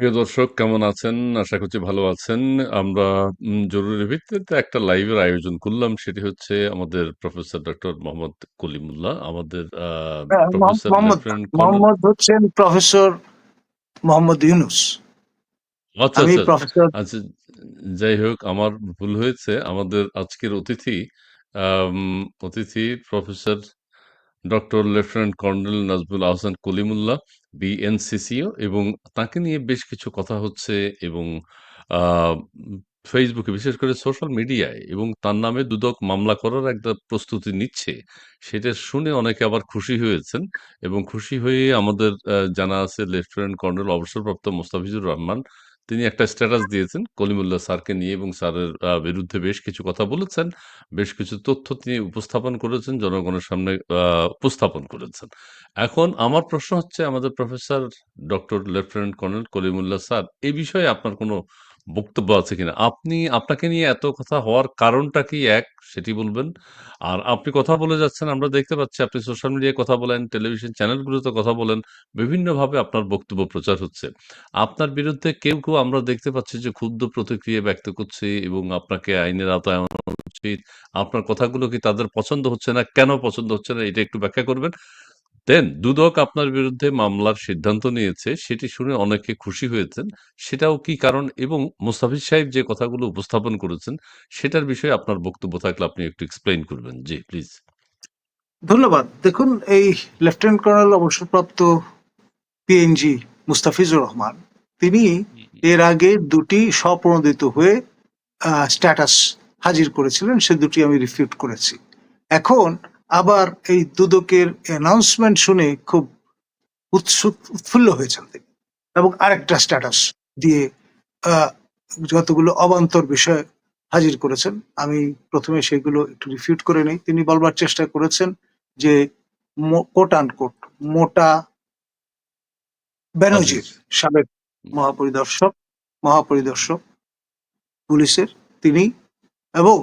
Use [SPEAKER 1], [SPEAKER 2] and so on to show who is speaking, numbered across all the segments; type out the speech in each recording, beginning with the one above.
[SPEAKER 1] প্রিয় দর্শক কেমন আছেন? আশা করছি ভালো আছেন। আমরা জরুরি ভিত্তিতে একটা লাইভের আয়োজন করলাম। সেটি হচ্ছে আমাদের প্রফেসর ডক্টর মোহাম্মদ কলিমুল্লাহ। আমাদের
[SPEAKER 2] হ্যাঁ, মোহাম্মদ হচ্ছেন প্রফেসর মোহাম্মদ ইউনুস।
[SPEAKER 1] আচ্ছা, আচ্ছা। আচ্ছা, যাই হোক আমার ভুল হয়েছে। আমাদের আজকের অতিথি অতিথি professor doctor lieutenant colonel Nazmul Ahsan Kalimullah, B N C C O এবং তাকে নিয়ে বেশ কিছু কথা হচ্ছে এবং ফেসবুকে বিশেষ করে সোশ্যাল মিডিয়ায় এবং তার নামে দুদক মামলা করার একটা প্রস্তুতি নিচ্ছে। সেটা শুনে অনেকে আবার খুশি হয়েছেন এবং খুশি হয়ে আমাদের জানা আছে লেফটেন্যান্ট কর্নেল অবসরপ্রাপ্ত মোস্তাফিজুর রহমান তিনি একটা স্ট্যাটাস দিয়েছেন কলিমুল্লাহ স্যারকে নিয়ে এবং স্যারের বিরুদ্ধে বেশ কিছু কথা বলেছেন। বেশ কিছু তথ্য তিনি উপস্থাপন করেছেন, জনগণের সামনে উপস্থাপন করেছেন। এখন আমার প্রশ্ন হচ্ছে আমাদের professor doctor lieutenant colonel Kalimullah sir, এ বিষয়ে আপনার কোনো বক্তব্য আছে কিনা? আপনি আপনাকে নিয়ে এত কথা হওয়ার কারণটা কি এক সেটি বলবেন? আর আপনি কথা বলে যাচ্ছেন আমরা দেখতে পাচ্ছি আপনি সোশ্যাল মিডিয়ায় কথা বলেন, টেলিভিশন চ্যানেলগুলোতে কথা বলেন, বিভিন্নভাবে আপনার বক্তব্য প্রচার হচ্ছে। আপনার বিরুদ্ধে কেউ, কেউ আমরা দেখতে পাচ্ছি যে ক্ষুব্ধ প্রতিক্রিয়া ব্যক্ত করছে এবং আপনাকে আইনের আওতায় আনা উচিত। আপনার কথাগুলো কি তাদের পছন্দ হচ্ছে না? কেন পছন্দ হচ্ছে না? এটা একটু ব্যাখ্যা করবেন। দেন দুদক আপনার বিরুদ্ধে মামলার সিদ্ধান্ত নিয়েছে সেটি শুনে অনেকে খুশি হয়েছেন। সেটাও কি কারণ? এবং মোস্তাফিজ সাহেব যে কথাগুলো উপস্থাপন করেছেন সেটার বিষয়ে আপনার বক্তব্য থাকলে আপনি একটু এক্সপ্লেইন করবেন। জি, প্লিজ।
[SPEAKER 2] ধন্যবাদ। দেখুন এই লেফটেন্যান্ট কর্নেল অবসরপ্রাপ্ত P N G Mustafizur Rahman তিনি এর আগে দুটি স্বপ্রণোদিত হয়ে স্ট্যাটাস হাজির করেছিলেন। সে দুটি আমি রিফিউট করেছি। এখন আবার এই দুদকের অ্যানাউন্সমেন্ট শুনে খুব উৎসুক উৎফুল্ল হয়েছেন তিনি এবং আরেকটা স্ট্যাটাস দিয়ে যতগুলো অবান্তর বিষয় হাজির করেছেন। আমি প্রথমে সেগুলো একটু রিফিউট করে নেই। তিনি বলবার চেষ্টা করেছেন যে কোট আনকোট মোটা ব্যানার্জির সাবেক মহাপরিদর্শক মহাপরিদর্শক পুলিশের তিনি এবং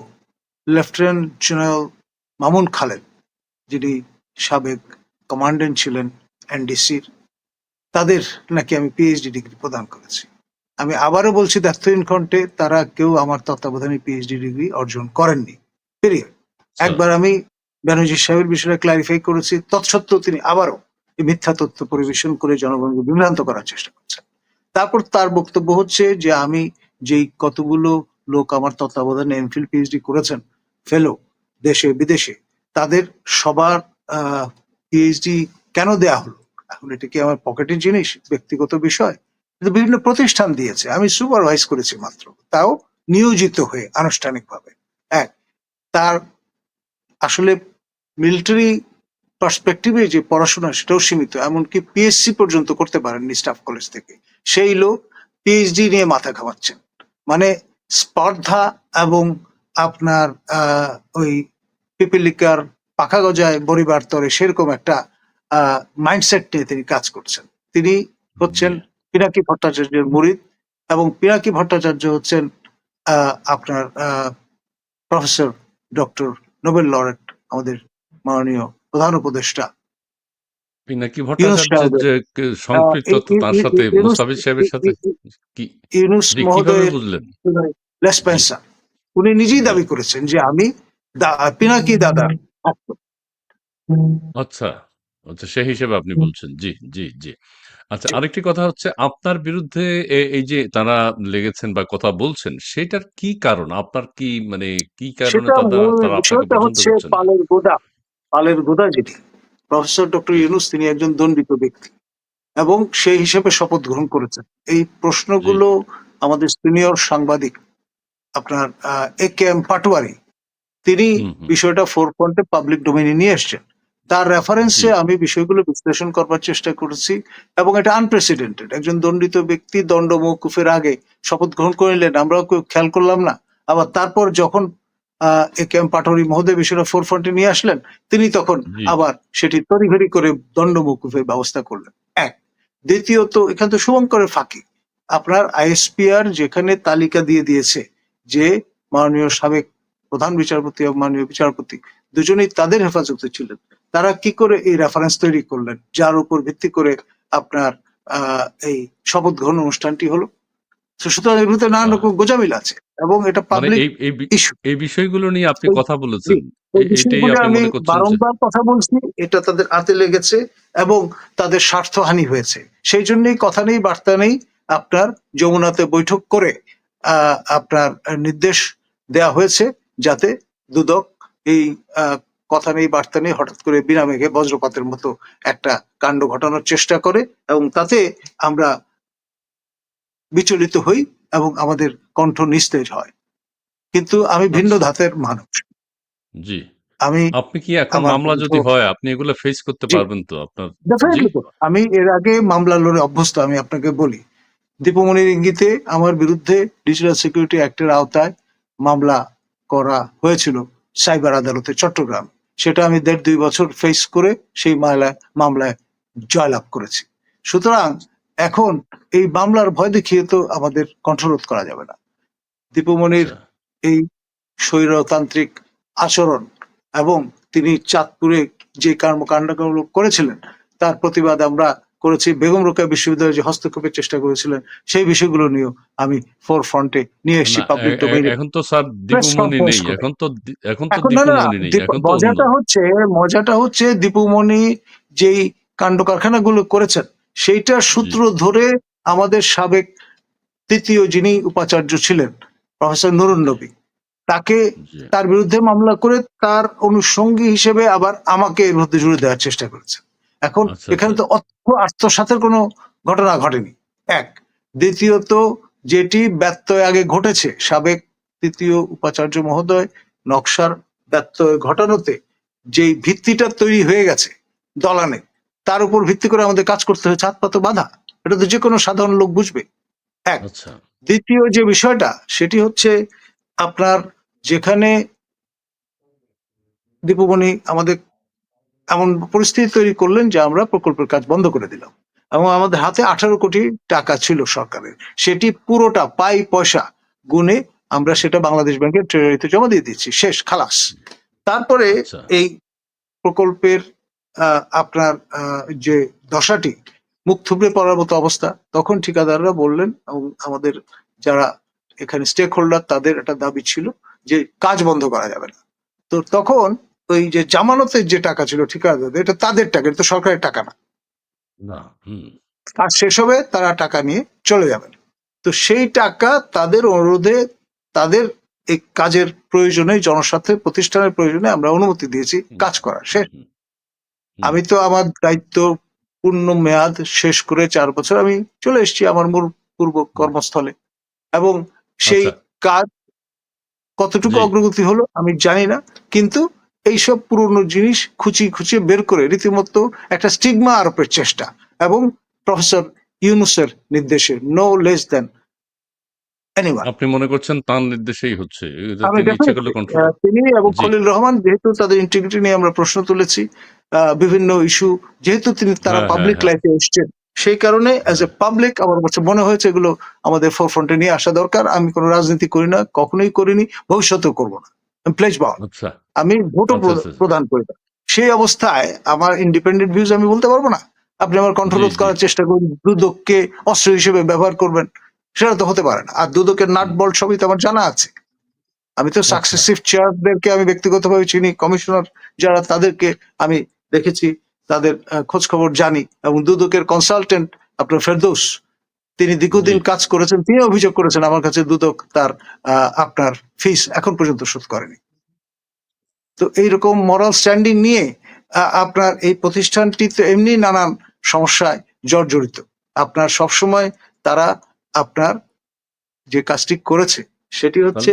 [SPEAKER 2] লেফটেন্যান্ট জেনারেল মামুন খালেদ যিনি সাবেক কমান্ডেন্ট ছিলেন এনডিসির তাদের নাকি আমি পিএইচডি ডিগ্রি প্রদান করেছি। আমি আবারও বলছি দ্ব্যর্থহীন কণ্ঠে তারা কেউ আমার তত্ত্বাবধানে পিএইচডি ডিগ্রি অর্জন করেননি। পিরিয়ড। একবার আমি ব্যানার্জি সাহেবের বিষয়ে ক্লারিফাই করেছি। তৎসত্ত্বেও তিনি আবারও এই মিথ্যা তথ্য পরিবেশন করে জনগণকে বিভ্রান্ত করার চেষ্টা করছেন। তারপর তার বক্তব্য হচ্ছে যে আমি যেই কতগুলো লোক আমার তত্ত্বাবধানে এমফিল পিএইচডি করেছেন ফেলো দেশে বিদেশে তাদের সবার পিএইচডি কেন দেয়া হলো? এখন এটা কি আমার পকেটের জিনিস? ব্যক্তিগত বিষয়? কিন্তু বিভিন্ন প্রতিষ্ঠান দিয়েছে। আমি সুপারভাইজ করেছি মাত্র। তাও নিয়োজিত হয়ে আনুষ্ঠানিকভাবে। এক, তার আসলে মিলিটারি পার্সপেক্টিভে যে পড়াশোনা, সেটাও সীমিত। এমনকি পিএসসি পর্যন্ত করতে পারেননি স্টাফ কলেজ থেকে। সেই লোক পিএইচডি নিয়ে মাথা ঘামাচ্ছেন। মানে স্পর্ধা এবং আপনার ওই পিপীলিকার পাখা গজায় বরিবার তরে সেরকম একটা মাইন্ডসেট নিয়ে তিনি কাজ করছেন। তিনি হচ্ছেন পিনাকি ভট্টাচার্যের মুরিদ এবং পিনাকি ভট্টাচার্য হচ্ছেন আপনার প্রফেসর ডক্টর নোবেল লরেট আমাদের মাননীয় প্রধান উপদেষ্টা
[SPEAKER 1] পিনাকি
[SPEAKER 2] ইউনুস
[SPEAKER 1] ভট্টাচার্যের যে কে
[SPEAKER 2] আ
[SPEAKER 1] সম্পৃক্ততা
[SPEAKER 2] ই ই
[SPEAKER 1] তার সাথে সাহেবের সাথে কি
[SPEAKER 2] ইউনুস
[SPEAKER 1] বুঝলেন? জি,
[SPEAKER 2] উনি নিজেই দাবি করেছেন যে আমি পিনাকি ভক্ত।
[SPEAKER 1] আচ্ছা, আচ্ছা সেই হিসেবে আপনি বলছেন। জি, জি, জি। আচ্ছা। আরেকটি কথা হচ্ছে আপনার বিরুদ্ধে এ এই যে তারা লেগেছেন বা কথা বলছেন সেটার কি কারণ? আপনার কি মানে কি কারণে
[SPEAKER 2] সেটা হচ্ছে পালের গোদা। পালের গোদা যেটি। প্রফেসর ডক্টর ইউনুস তিনি একজন দণ্ডিত ব্যক্তি এবং সেই হিসেবে শপথ গ্রহণ করেছেন। এই প্রশ্নগুলো আমাদের সিনিয়র সাংবাদিক আপনার এ কে এম পাটোয়ারি তিনি বিষয়টা ফোর ফোরফ্রন্টে পাবলিক ডোমেইনে নিয়ে এসছেন। তার রেফারেন্সে আমি বিষয়গুলো বিশ্লেষণ করবার চেষ্টা করেছি এবং এটা আনপ্রেসিডেন্টেড। একজন দণ্ডিত ব্যক্তি দণ্ড মওকুফের আগে শপথ গ্রহণ করে নিলেন। আমরাও কেউ খেয়াল করলাম না। আবার তারপর যখন এ কে এম মহোদয় বিষয়টা ফোরফ্রন্টে নিয়ে আসলেন, তিনি তখন আবার সেটি তড়িঘড়ি করে দণ্ড মওকুফের ব্যবস্থা করলেন। এক। দ্বিতীয়ত এখানে তো শুভঙ্করের ফাঁকি। আপনার আইএসপিআর যেখানে তালিকা দিয়ে দিয়েছে যে মাননীয় সাবেক প্রধান বিচারপতি এবং মাননীয় বিচারপতি দুজনেই তাদের হেফাজতে ছিলেন। তারা কি করে এই রেফারেন্স তৈরি করলেন? যার উপর ভিত্তি করে আপনার এই শপথ গ্রহণ অনুষ্ঠানটি হলো সুতরাং এর ভিতরে নানান রকম গোজামিল আছে এবং এটা
[SPEAKER 1] মানে
[SPEAKER 2] পাবলিক
[SPEAKER 1] এই বিষয়গুলো নিয়ে আপনি কথা বলেছেন
[SPEAKER 2] আমি বারংবার কথা বলছি এটা তাদের হাতে লেগেছে এবং তাদের স্বার্থহানি হয়েছে সেই জন্যই কথা নেই বার্তা নেই আপনার যমুনাতে বৈঠক করে আহ, আপনার নির্দেশ দেয়া হয়েছে যাতে দুদক এই কথা নেই বার্তা নেই হঠাৎ করে বিনা মেঘে বজ্রপাতের মতো একটা কাণ্ড ঘটানোর চেষ্টা করে এবং তাতে আমরা বিচলিত হই এবং আমাদের কণ্ঠ নিস্তেজ হয়। কিন্তু আমি ভিন্ন
[SPEAKER 1] আচ্ছা।
[SPEAKER 2] ধাতের মানুষ।
[SPEAKER 1] জি।
[SPEAKER 2] আমি
[SPEAKER 1] আপনি কি এখন মামলা যদি হয় আপনি এগুলো ফেস করতে পারবেন তো আপনার?
[SPEAKER 2] আমি এর আগে মামলা লড়ে অভ্যস্ত আমি আপনাকে বলি। দীপমণির ইঙ্গিতে আমার বিরুদ্ধে ডিজিটাল সিকিউরিটি অ্যাক্টের আওতায় মামলা করা হয়েছিল সাইবার আদালতে চট্টগ্রাম। সেটা আমি দেড় দুই বছর ফেস করে সেই মামলায় মামলায় জয়লাভ করেছি। সুতরাং এখন এই মামলার ভয় দেখিয়ে তো আমাদের কণ্ঠরোধ করা যাবে না। দীপমণির
[SPEAKER 1] আচ্ছা,
[SPEAKER 2] এই স্বৈরতান্ত্রিক আচরণ এবং তিনি চাঁদপুরে যে কর্মকাণ্ডগুলো করেছিলেন তার প্রতিবাদ আমরা করেছি। বেগম রোকেয়া বিশ্ববিদ্যালয়ে যে হস্তক্ষেপের চেষ্টা করেছিলেন সেই বিষয়গুলো নিয়েও আমি ফোর ফ্রন্টে নিয়ে এসেছি পাবলিক ডোমেইনে
[SPEAKER 1] এখন তো স্যার দীপুমণি নেই এখন তো এখন তো দীপুমণি নেই এখন তো
[SPEAKER 2] মজাটা হচ্ছে মজাটা হচ্ছে দীপুমণি যেই কাণ্ড কারখানাগুলো করেছেন সেইটার সূত্র ধরে আমাদের সাবেক তৃতীয় যিনি উপাচার্য ছিলেন প্রফেসর নুরুন নবী তাকে তার বিরুদ্ধে মামলা করে তার অনুষঙ্গী হিসেবে আবার আমাকে এর মধ্যে জুড়ে দেওয়ার চেষ্টা করেছে এখন
[SPEAKER 1] আচ্ছা,
[SPEAKER 2] এখানে
[SPEAKER 1] আচ্ছা।
[SPEAKER 2] তো অর্থ আত্মসাতের কোনো ঘটনা ঘটেনি। এক দ্বিতীয়ত যেটি ব্যত্যয় আগে ঘটেছে সাবেক তৃতীয় উপাচার্য মহোদয় নকশার ব্যত্যয় ঘটানোতে যেই ভিত্তিটা তৈরি হয়ে গেছে দলানে তার উপর ভিত্তি করে আমাদের কাজ করতে হয়েছে হাত পাতো বাধা। এটা তো যে কোনো সাধারণ লোক বুঝবে। এক
[SPEAKER 1] আচ্ছা।
[SPEAKER 2] দ্বিতীয় যে বিষয়টা সেটি হচ্ছে আপনার যেখানে দীপমণি আমাদের এমন পরিস্থিতি তৈরি করলেন যে আমরা প্রকল্পের কাজ বন্ধ করে দিলাম। এবং আমাদের হাতে আঠারো কোটি টাকা ছিল সরকারের। সেটি পুরোটা পাই পয়সা গুনে আমরা সেটা বাংলাদেশ ব্যাংকের ট্রেজারিতে জমা দিয়ে দিচ্ছি শেষ খালাস। তারপরে
[SPEAKER 1] আচ্ছা।
[SPEAKER 2] এই প্রকল্পের আপনার যে দশাটি মুখ থুবড়ে পড়ার মতো অবস্থা তখন ঠিকাদাররা বললেন এবং আমাদের যারা এখানে স্টেক হোল্ডার তাদের একটা দাবি ছিল যে কাজ বন্ধ করা যাবে না। তো তখন ওই যে জামানতের যে টাকা ছিল ঠিকাদারদের এটা তাদের টাকা এটা তো সরকারের টাকা না। কাজ শেষ হবে তারা টাকা নিয়ে চলে যাবেন। তো সেই টাকা তাদের অনুরোধে তাদের এই কাজের প্রয়োজনে জনস্বার্থে প্রতিষ্ঠানের প্রয়োজনে আমরা অনুমতি দিয়েছি কাজ করার। শেষ। আমি তো আমার দায়িত্ব পূর্ণ মেয়াদ শেষ করে চার বছর আমি চলে এসেছি আমার মূল পূর্ব কর্মস্থলে। এবং সেই
[SPEAKER 1] আচ্ছা।
[SPEAKER 2] কাজ কতটুকু অগ্রগতি হলো আমি জানি না কিন্তু এইসব পুরনো জিনিস খুঁচিয়ে খুঁচিয়ে বের করে রীতিমতো একটা স্টিগমা আরোপের চেষ্টা এবং প্রফেসর ইউনুসের নির্দেশে নো লেস দেন
[SPEAKER 1] আপনি মনে করছেন তার নির্দেশেই হচ্ছে? তিনি
[SPEAKER 2] এবং খলিল রহমান যেহেতু তাদের ইন্টিগ্রিটি নিয়ে আমরা প্রশ্ন তুলেছি বিভিন্ন ইস্যু যেহেতু তিনি তারা পাবলিক লাইফে এসছেন সেই কারণে অ্যাজ এ পাবলিক আমার কাছে মনে হয়েছে এগুলো আমাদের ফোরফ্রন্টে নিয়ে আসা দরকার। আমি কোনো রাজনীতি করি না কখনোই করিনি ভবিষ্যতেও করব না। প্লেজ বাউন্ড
[SPEAKER 1] আচ্ছা।
[SPEAKER 2] আমি ভোটও
[SPEAKER 1] আচ্ছা, আচ্ছা।
[SPEAKER 2] প্রদান করি না সেই অবস্থায় আমার ইন্ডিপেন্ডেন্ট ভিউজ আমি বলতে পারব না আপনি আমার কন্ট্রোল। করার চেষ্টা করুন দুদককে অস্ত্র হিসেবে ব্যবহার করবেন সেটা তো হতে পারে না আর দুদকের নাট বল্ট সবই তো আমার জানা আছে আমি তো
[SPEAKER 1] আচ্ছা।
[SPEAKER 2] সাকসেসিভ চেয়ারদেরকে আমি ব্যক্তিগতভাবে চিনি কমিশনার যারা তাদেরকে আমি দেখেছি তাদের খোঁজ খবর জানি এবং দুদকের কনসালটেন্ট আপনার ফেরদৌস তিনি দীর্ঘদিন কাজ করেছেন তিনি অভিযোগ করেছেন আমার কাছে দুদক তার আহ, আপনার ফিস এখন পর্যন্ত শোধ করেনি তো এইরকম মরাল স্ট্যান্ডিং নিয়ে আপনার এই প্রতিষ্ঠানটি তো এমনি নানান সমস্যায় জর্জরিত। আপনার সবসময় তারা আপনার যে কাজটি করেছে সেটি হচ্ছে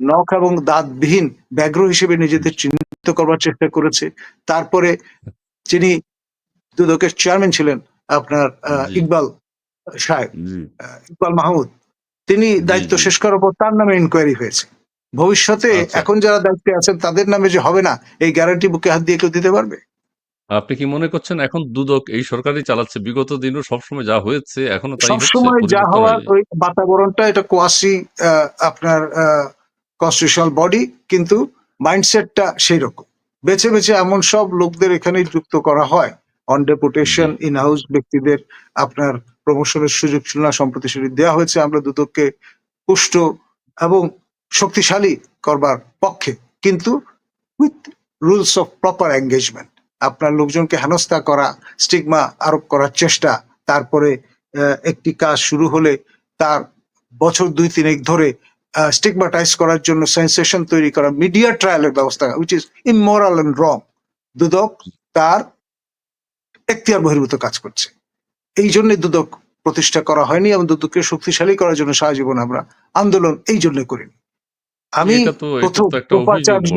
[SPEAKER 2] নখ এবং দাঁতবিহীন ব্যাঘ্র হিসেবে নিজেদের চিহ্নিত করবার চেষ্টা করেছে। তারপরে যিনি দুদকের চেয়ারম্যান ছিলেন আপনার আহ, ইকবাল সাহেব ইকবাল মাহমুদ তিনি দায়িত্ব শেষ করার পর তার নামে ইনকোয়ারি হয়েছে। ভবিষ্যতে
[SPEAKER 1] আচ্ছা।
[SPEAKER 2] এখন যারা দায়িত্বে আছেন তাদের নামে যে হবে না এই গ্যারান্টি বুকে হাত দিয়ে কেউ দিতে পারবে?
[SPEAKER 1] আপনি কি মনে করছেন এখন দুদক এই সরকারই চালাচ্ছে? বিগত দিনও সবসময় যা হয়েছে এখনও তাই
[SPEAKER 2] সবসময় যা হওয়ার ওই বাতাবরণটা এটা কোয়াসি আপনার কনস্টিটিউশনাল বডি কিন্তু মাইন্ডসেটটা সেই রকম বেছে বেছে এমন সব লোকদের এখানে যুক্ত করা হয়। অন ডেপুটেশন ইন হাউস ব্যক্তিদের আপনার প্রমোশনের সুযোগ ছিল না সম্প্রতি সেটি দেওয়া হয়েছে। আমরা দুদককে পুষ্ট এবং শক্তিশালী করবার পক্ষে, কিন্তু with rules of proper engagement আপনার লোকজনকে হেনস্থা করা স্টিগমা আরোপ করার চেষ্টা, তারপরে একটি কাজ শুরু হলে তার বছর দুই তিনেক ধরে স্টিগমাটাইজ করার জন্য সেন্সেশন তৈরি করা মিডিয়া ট্রায়ালের ব্যবস্থা which is immoral and wrong দুদক তার এখতিয়ার বহির্ভূত কাজ করছে। এই জন্য দুদক প্রতিষ্ঠা করা হয়নি এবং দুদককে শক্তিশালী করার জন্য সারা জীবন আমরা আন্দোলন এই জন্য করিনি। আমি প্রথম উপাচার্য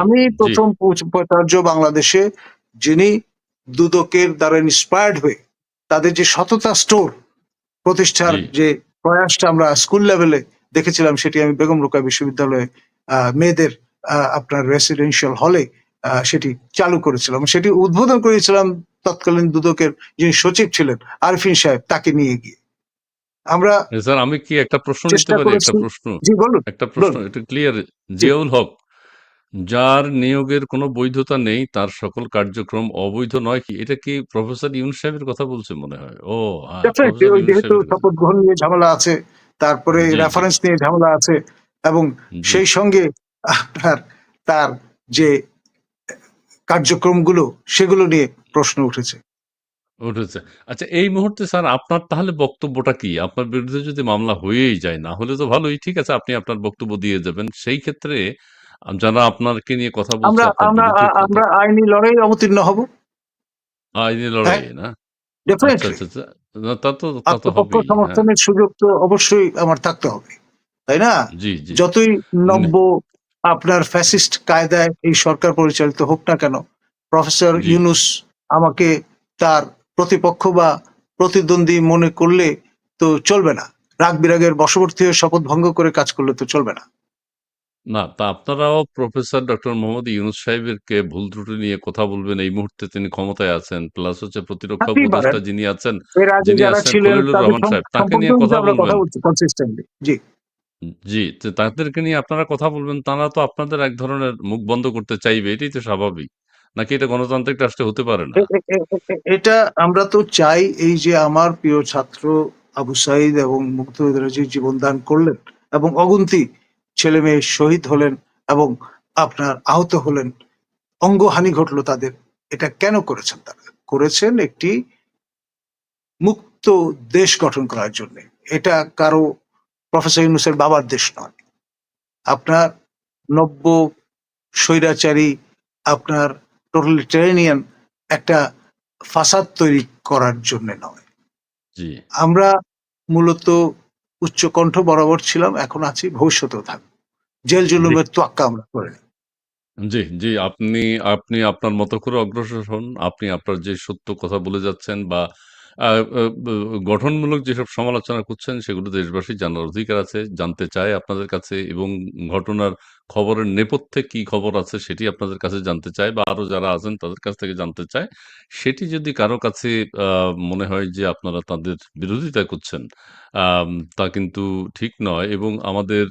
[SPEAKER 2] আমি প্রথম উপাচার্য বাংলাদেশে যিনি দুদকের দ্বারা ইন্সপায়ার্ড হয়ে তাদের যে সততা স্টোর প্রতিষ্ঠার যে প্রয়াসটা আমরা স্কুল লেভেলে দেখেছিলাম সেটি আমি বেগম রোকেয়া বিশ্ববিদ্যালয়ে আহ, মেয়েদের আপনার রেসিডেন্সিয়াল হলে আহ, সেটি চালু করেছিলাম। সেটি উদ্বোধন করেছিলাম তৎকালীন দুদকের যিনি সচিব ছিলেন আরফিন সাহেব তাকে নিয়ে গিয়ে। আমরা
[SPEAKER 1] স্যার আমি কি একটা প্রশ্ন নিতে পারি? একটা প্রশ্ন। একটা প্রশ্ন। এটা ক্লিয়ার জিয়াউল হক যার নিয়োগের কোনো বৈধতা নেই তার সকল কার্যক্রম অবৈধ নয় কি? এটা কি প্রফেসর ইউনুস সাহেবের কথা বলছে মনে হয়? ও হ্যাঁ ইউনুস
[SPEAKER 2] যেহেতু শপথ গ্রহণ নিয়ে ঝামেলা আছে তারপরে। রেফারেন্স নিয়ে ঝামেলা আছে এবং সেই সঙ্গে আপনার তার যে কার্যক্রমগুলো সেগুলো নিয়ে প্রশ্ন উঠেছে।
[SPEAKER 1] উঠেছে। আচ্ছা এই মুহূর্তে স্যার আপনার তাহলে বক্তব্যটা কি? আপনার বিরুদ্ধে যদি মামলা হয়েই যায় না হলে তো ভালোই। ঠিক আছে আপনি আপনার বক্তব্য দিয়ে যাবেন। সেই ক্ষেত্রে আম, যারা আপনাকে নিয়ে কথা বলছে
[SPEAKER 2] আমরা
[SPEAKER 1] আপনার
[SPEAKER 2] আমরা
[SPEAKER 1] বিরুদ্ধে কথা-
[SPEAKER 2] আমরা আইনি লড়াই অবতীর্ণ হব।
[SPEAKER 1] আইনি লড়াই না? আচ্ছা
[SPEAKER 2] ডেফিনেটলি
[SPEAKER 1] আচ্ছা আচ্ছা। না, তা তো তা তো
[SPEAKER 2] আত্মপক্ষ
[SPEAKER 1] হবেই হ্যাঁ।
[SPEAKER 2] সমর্থনের সুযোগ তো অবশ্যই আমার থাকতে হবে তাই না?
[SPEAKER 1] জি জি।
[SPEAKER 2] যতই নব্য আপনার ফ্যাসিস্ট কায়দায় এই সরকার পরিচালিত হোক না কেন প্রফেসর
[SPEAKER 1] জি।
[SPEAKER 2] ইউনুস আমাকে তার প্রতিপক্ষ বা প্রতিদ্বন্দ্বী মনে করলে তো চলবে না। রাগ বিরাগের বশবর্তী হয়ে শপথ ভঙ্গ করে কাজ করলে তো চলবে না।
[SPEAKER 1] না তা আপনারাও প্রফেসর ডক্টর মোহাম্মদ ইউনুস সাহেবেরকে ভুল ত্রুটি নিয়ে কথা বলবেন। এই মুহূর্তে তিনি ক্ষমতায় আছেন। প্লাস হচ্ছে প্রতিরক্ষা উপদেষ্টা যিনি আছেন যিনি আছেন খলিলুর রহমান সাহেব তাকে নিয়ে কথা বলবেন।
[SPEAKER 2] কনসিস্টেন্টলি জি।
[SPEAKER 1] জি তো তাদেরকে নিয়ে আপনারা কথা বলবেন তারা তো আপনাদের এক ধরনের মুখ বন্ধ করতে চাইবে এটাই তো স্বাভাবিক। নাকি এটা গণতান্ত্রিক রাষ্ট্রে হতে পারে না?
[SPEAKER 2] এটা আমরা তো চাই এই যে আমার প্রিয় ছাত্র আবু সাইদ এবং মুগ্ধরা যে জীবনদান করলেন এবং অগুন্তি ছেলে মেয়ে শহীদ হলেন এবং আপনার আহত হলেন। অঙ্গহানি ঘটলো তাদের। এটা কেন করেছেন তারা? করেছেন একটি মুক্ত দেশ গঠন করার জন্য। এটা কারও প্রফেসর ইউনুসের বাবার দেশ নয়। আপনার নব্য স্বৈরাচারী, আপনার টোটালিটেরিয়ান একটা ফাসাদ তৈরি করার জন্য নয় আমরা মূলত উচ্চকণ্ঠ বরাবর ছিলাম এখন আছি ভবিষ্যতেও থাকব জেল জুলুমের তোয়াক্কা আমরা করে
[SPEAKER 1] জি, জি। আপনি আপনি আপনার মতো করে অগ্রসর হন। আপনি আপনার যে সত্য কথা বলে যাচ্ছেন বা গঠনমূলক যেসব সমালোচনা করছেন সেগুলো দেশবাসীর জানার অধিকার আছে, জানতে চায় আপনাদের কাছে এবং ঘটনার খবরের নেপথ্যে কি খবর আছে সেটি আপনাদের কাছে জানতে চায় বা আরও যারা আছেন তাদের কাছ থেকে জানতে চায়। সেটি যদি কারও কাছে মনে হয় যে আপনারা তাদের বিরোধিতা করছেন, তা কিন্তু ঠিক নয় এবং আমাদের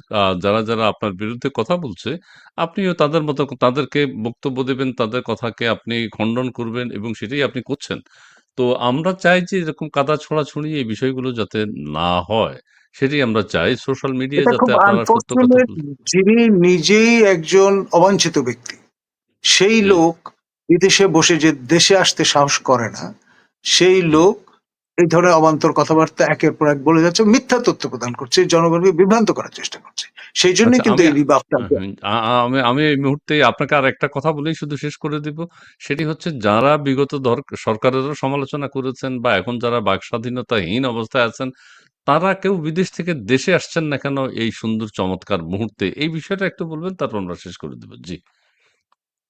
[SPEAKER 1] যারা, যারা আপনার বিরুদ্ধে কথা বলছে আপনিও তাদের মতো তাদেরকে বক্তব্য দেবেন, তাদের কথাকে আপনি খণ্ডন করবেন এবং সেটাই আপনি করছেন। তো আমরা চাই যে এরকম কাদা ছোঁড়াছুড়ি এই বিষয়গুলো যাতে না হয়, সেটাই আমরা চাই। সোশ্যাল মিডিয়া
[SPEAKER 2] এটা
[SPEAKER 1] যাতে
[SPEAKER 2] খুব
[SPEAKER 1] আপনারা সত্য কথা
[SPEAKER 2] আনফর্চুনেট
[SPEAKER 1] বল
[SPEAKER 2] যিনি নিজেই একজন অবাঞ্ছিত ব্যক্তি সেই
[SPEAKER 1] জি।
[SPEAKER 2] লোক বিদেশে বসে যে দেশে আসতে সাহস করে না সেই লোক এই ধরনের অবান্তর কথাবার্তা একের পর এক বলে যাচ্ছে মিথ্যা তথ্য প্রদান করছে জনগণকে বিভ্রান্ত করার চেষ্টা করছে সেই জন্যই
[SPEAKER 1] আচ্ছা
[SPEAKER 2] কিন্তু এই
[SPEAKER 1] আ আমি আমি এই মুহূর্তে আপনাকে আরেকটা কথা বলেই শুধু শেষ করে দিব। সেটি হচ্ছে যারা বিগত দর সরকারেরও সমালোচনা করেছেন বা এখন যারা বাকস্বাধীনতাহীন অবস্থায় আছেন, তারা কেউ বিদেশ থেকে দেশে আসছেন না কেন এই সুন্দর চমৎকার মুহূর্তে? এই বিষয়টা একটু বলবেন তারপর আমরা শেষ করে দেব। জি।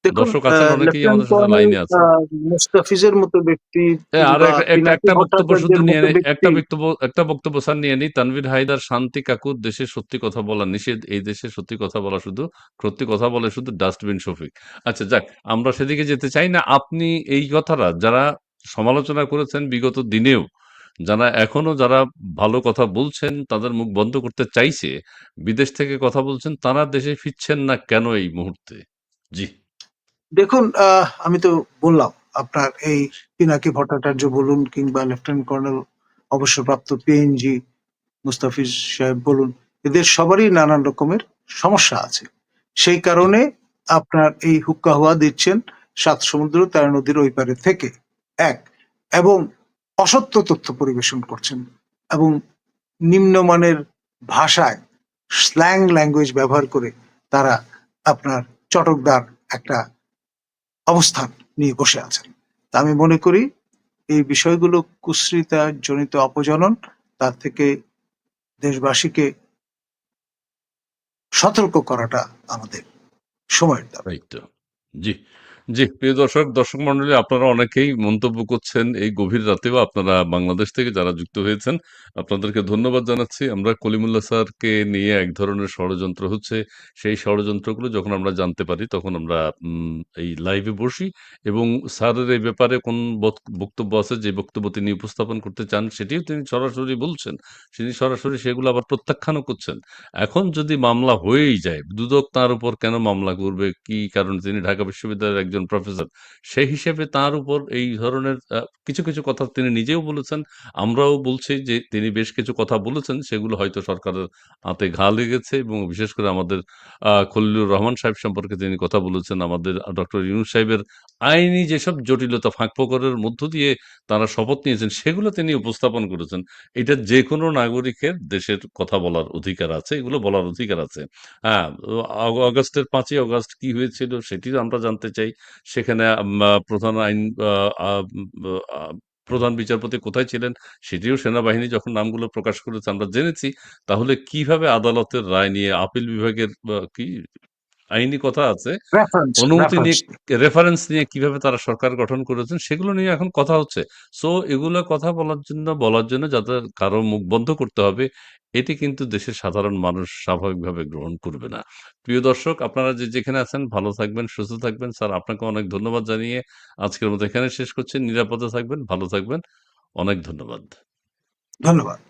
[SPEAKER 2] দেখুন
[SPEAKER 1] দর্শক আছেন
[SPEAKER 2] আহ,
[SPEAKER 1] অনেকেই
[SPEAKER 2] লেফটেন্যান্ট
[SPEAKER 1] আমাদের সাথে
[SPEAKER 2] কর্নেল
[SPEAKER 1] লাইনে আছেন।
[SPEAKER 2] আহ, মুস্তাফিজের মতো ব্যক্তি
[SPEAKER 1] আর একটা একটা
[SPEAKER 2] পিনাকি
[SPEAKER 1] একটা বক্তব্য শুধু নিয়ে একটা বক্তব্য একটা বক্তব্য স্যার নিয়ে নিই। তানভীর হায়দার, শান্তি কাকুর দেশে সত্যি কথা বলা নিষেধ। এই দেশে সত্যি কথা বলা শুধু সত্যি কথা বলে শুধু ডাস্টবিন শফিক। আচ্ছা যাক, আমরা সেদিকে যেতে চাই না। আপনি এই কথাটা যারা সমালোচনা করেছেন বিগত দিনেও, যারা এখনও যারা ভালো কথা বলছেন, তাদের মুখ বন্ধ করতে চাইছে, বিদেশ থেকে কথা বলছেন, তারা দেশে ফিরছেন না কেন এই মুহূর্তে? জি।
[SPEAKER 2] দেখুন আহ, আমি তো বললাম আপনার এই পিনাকি ভট্টাচার্য বলুন কিংবা লেফটেন্যান্ট কর্নেল অবসরপ্রাপ্ত পিএনজি মুস্তাফিজ সাহেব বলুন এদের সবারই নানান রকমের সমস্যা আছে। সেই কারণে আপনার এই হুক্কা হওয়া দিচ্ছেন সাত সমুদ্র তেরো নদীর ওই পারে থেকে। এক এবং অসত্য তথ্য পরিবেশন করছেন এবং নিম্নমানের ভাষায় স্ল্যাং ল্যাঙ্গুয়েজ ব্যবহার করে তারা আপনার চটকদার একটা অবস্থান নিয়ে বসে আছেন। তা আমি মনে করি এই বিষয়গুলো কুশ্রিতা জনিত অপজনন, তার থেকে দেশবাসীকে সতর্ক করাটা আমাদের সময়ের দাবি।
[SPEAKER 1] জি। জি, প্রিয় দর্শক দর্শক মন্ডলী, আপনারা অনেকেই মন্তব্য করছেন এই গভীর রাতেও আপনারা বাংলাদেশ থেকে যারা যুক্ত হয়েছেন, আপনাদেরকে ধন্যবাদ জানাচ্ছি। আমরা কলিমুল্লাহ স্যারকে নিয়ে এক ধরনের ষড়যন্ত্র হচ্ছে। সেই ষড়যন্ত্রগুলো যখন আমরা জানতে পারি, তখন আমরা এই লাইভে বসি এবং স্যারের এই ব্যাপারে কোন বক্তব্য আছে, যে বক্তব্য তিনি উপস্থাপন করতে চান, সেটিও তিনি সরাসরি বলছেন। তিনি সরাসরি সেগুলো আবার প্রত্যাখ্যানও করছেন। এখন যদি মামলা হয়েই যায়, দুদক তার উপর কেন মামলা করবে? কি কারণ তিনি ঢাকা বিশ্ববিদ্যালয়ের একজন প্রফেসর সেই হিসেবে তার উপর এই ধরনের কিছু কিছু কথা তিনি নিজেও বলেছেন। আমরাও বলছি যে তিনি বেশ কিছু কথা বলেছেন, সেগুলো হয়তো সরকারের হাতে ঘা লেগেছে এবং বিশেষ করে আমাদের খলিলুর রহমান সাহেব সম্পর্কে তিনি কথা বলেছেন, আমাদের ডক্টর ইউনুস সাহেবের আইনি যেসব জটিলতা ফাঁকফোকরের মধ্য দিয়ে তারা শপথ নিয়েছেন, সেগুলো তিনি উপস্থাপন করেছেন। এটা যে কোনো নাগরিকের দেশের কথা বলার অধিকার আছে, এগুলো বলার অধিকার আছে। হ্যাঁ আগস্টের পাঁচই আগস্ট কি হয়েছিল সেটিও আমরা জানতে চাই। সেখানে প্রধান আইন প্রধান বিচারপতি কোথায় ছিলেন সেটিও সেনাবাহিনী যখন নামগুলো প্রকাশ করেছে আমরা জেনেছি, তাহলে কীভাবে আদালতের রায় নিয়ে আপিল বিভাগের কি আইনি কথা আছে। অনুমতি নিয়ে
[SPEAKER 2] রেফারেন্স
[SPEAKER 1] নিয়ে কীভাবে তারা সরকার গঠন করেছেন সেগুলো নিয়ে এখন কথা হচ্ছে। সো এগুলো কথা বলার জন্য বলার জন্য যাদের কারও মুখ বন্ধ করতে হবে এটি কিন্তু দেশের সাধারণ মানুষ স্বাভাবিকভাবে গ্রহণ করবে না। প্রিয় দর্শক আপনারা যে যেখানে আছেন ভালো থাকবেন সুস্থ থাকবেন। স্যার আপনাকে অনেক ধন্যবাদ জানিয়ে আজকের মতো এখানে শেষ করছি। নিরাপদে থাকবেন ভালো থাকবেন। অনেক ধন্যবাদ।
[SPEAKER 2] ধন্যবাদ।